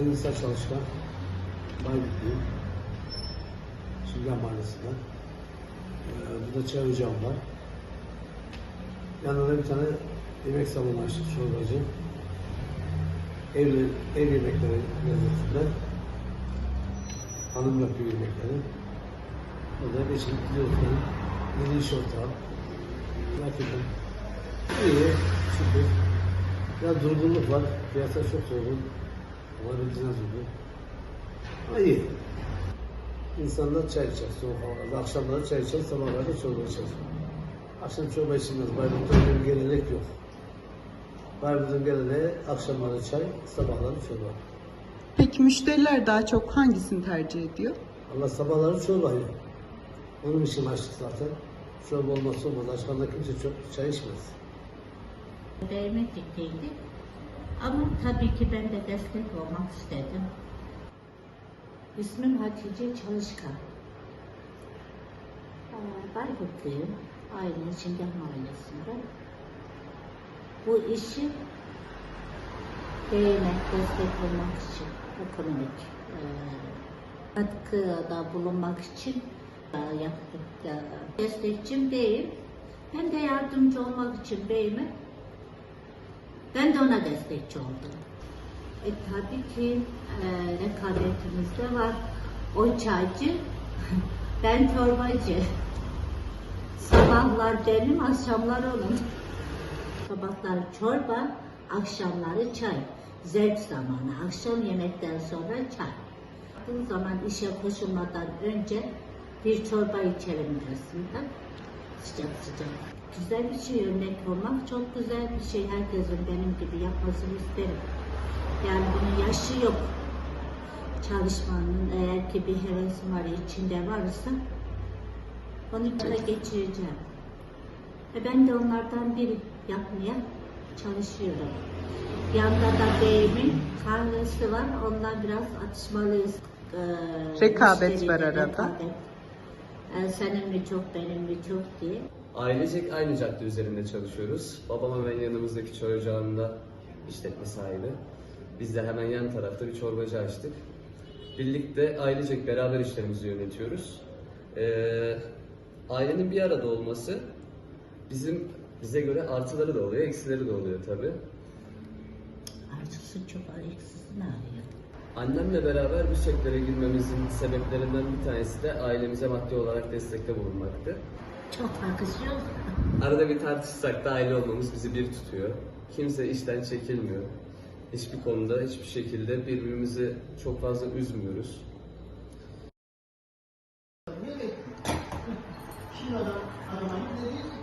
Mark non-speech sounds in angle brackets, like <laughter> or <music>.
Ben İsa Çalışkan. Baybukluyum. Şilgan Mahallesi'nden. Ee, burada çay ocağım var. Yanında bir tane yemek salonu açtık çorbacı. Ev, ev yemekleri lezzetinde. Hanım yapıyor yemekleri. Burada geçip gidiyoruz. Yeni iş ortağı. Gerçekten iyi, şükür. Ya durgunluk var. Piyasa çok zorlu. Olabildiğine zorlu. Ama iyi. İnsanlar çay içer soğuk havalarda. Akşamları çay içer, sabahları çorba içer. Akşam çorba içilmez. Bayburt'ta öyle bir gelenek yok. Bayburt'un geleneği akşamları çay, sabahları çorba. Peki müşteriler daha çok hangisini tercih ediyor? Allah sabahları çorbayı. Onun için açtık zaten. Çorba olmazsa olmaz. Aşkanda kimse çok çay içmez. Değmeklikteydi. Ama tabii ki ben de destek olmak istedim. İsmim Hatice Çalışkan. Ee, Bayburtluyum. Aile içinde mahallesinde. Bu işi değmek, destek olmak için ekonomik e, katkıda bulunmak için e, yaptık. E, Destekçim beyim. Hem de yardımcı olmak için beyime ben de ona destekçi oldum. E tabii ki e, rekabetimiz de var. O çaycı, <laughs> ben çorbacı. Sabahlar benim, akşamlar onun. Sabahları çorba, akşamları çay. Zevk zamanı, akşam yemekten sonra çay. Bu zaman işe koşulmadan önce bir çorba içerim arasında. Sıcak sıcak. Güzel bir şey örnek olmak çok güzel bir şey. Herkesin benim gibi yapmasını isterim. Yani bunun yaşı yok. Çalışmanın eğer ki bir hevesim var içinde varsa onu da geçireceğim. E ben de onlardan biri yapmaya çalışıyorum. Yanında da beyimin kahvesi var. Ondan biraz atışmalıyız. Ee, Rekabet var arada. rekabet. Ee, senin mi çok, benim mi çok diye. Ailecek aynı cadde üzerinde çalışıyoruz. Babam hemen yanımızdaki çay ocağında işletme sahibi. Biz de hemen yan tarafta bir çorbacı açtık. Birlikte ailecek beraber işlerimizi yönetiyoruz. Ee, ailenin bir arada olması bizim bize göre artıları da oluyor, eksileri de oluyor tabii. Artısı çok eksisi ne arıyor? Annemle beraber bu sektöre girmemizin sebeplerinden bir tanesi de ailemize maddi olarak destekte bulunmaktı. Çok yakışıyor. Arada bir tartışsak da aile olmamız bizi bir tutuyor. Kimse işten çekilmiyor. Hiçbir konuda, hiçbir şekilde birbirimizi çok fazla üzmüyoruz. Şimdi adam arabayı dedi,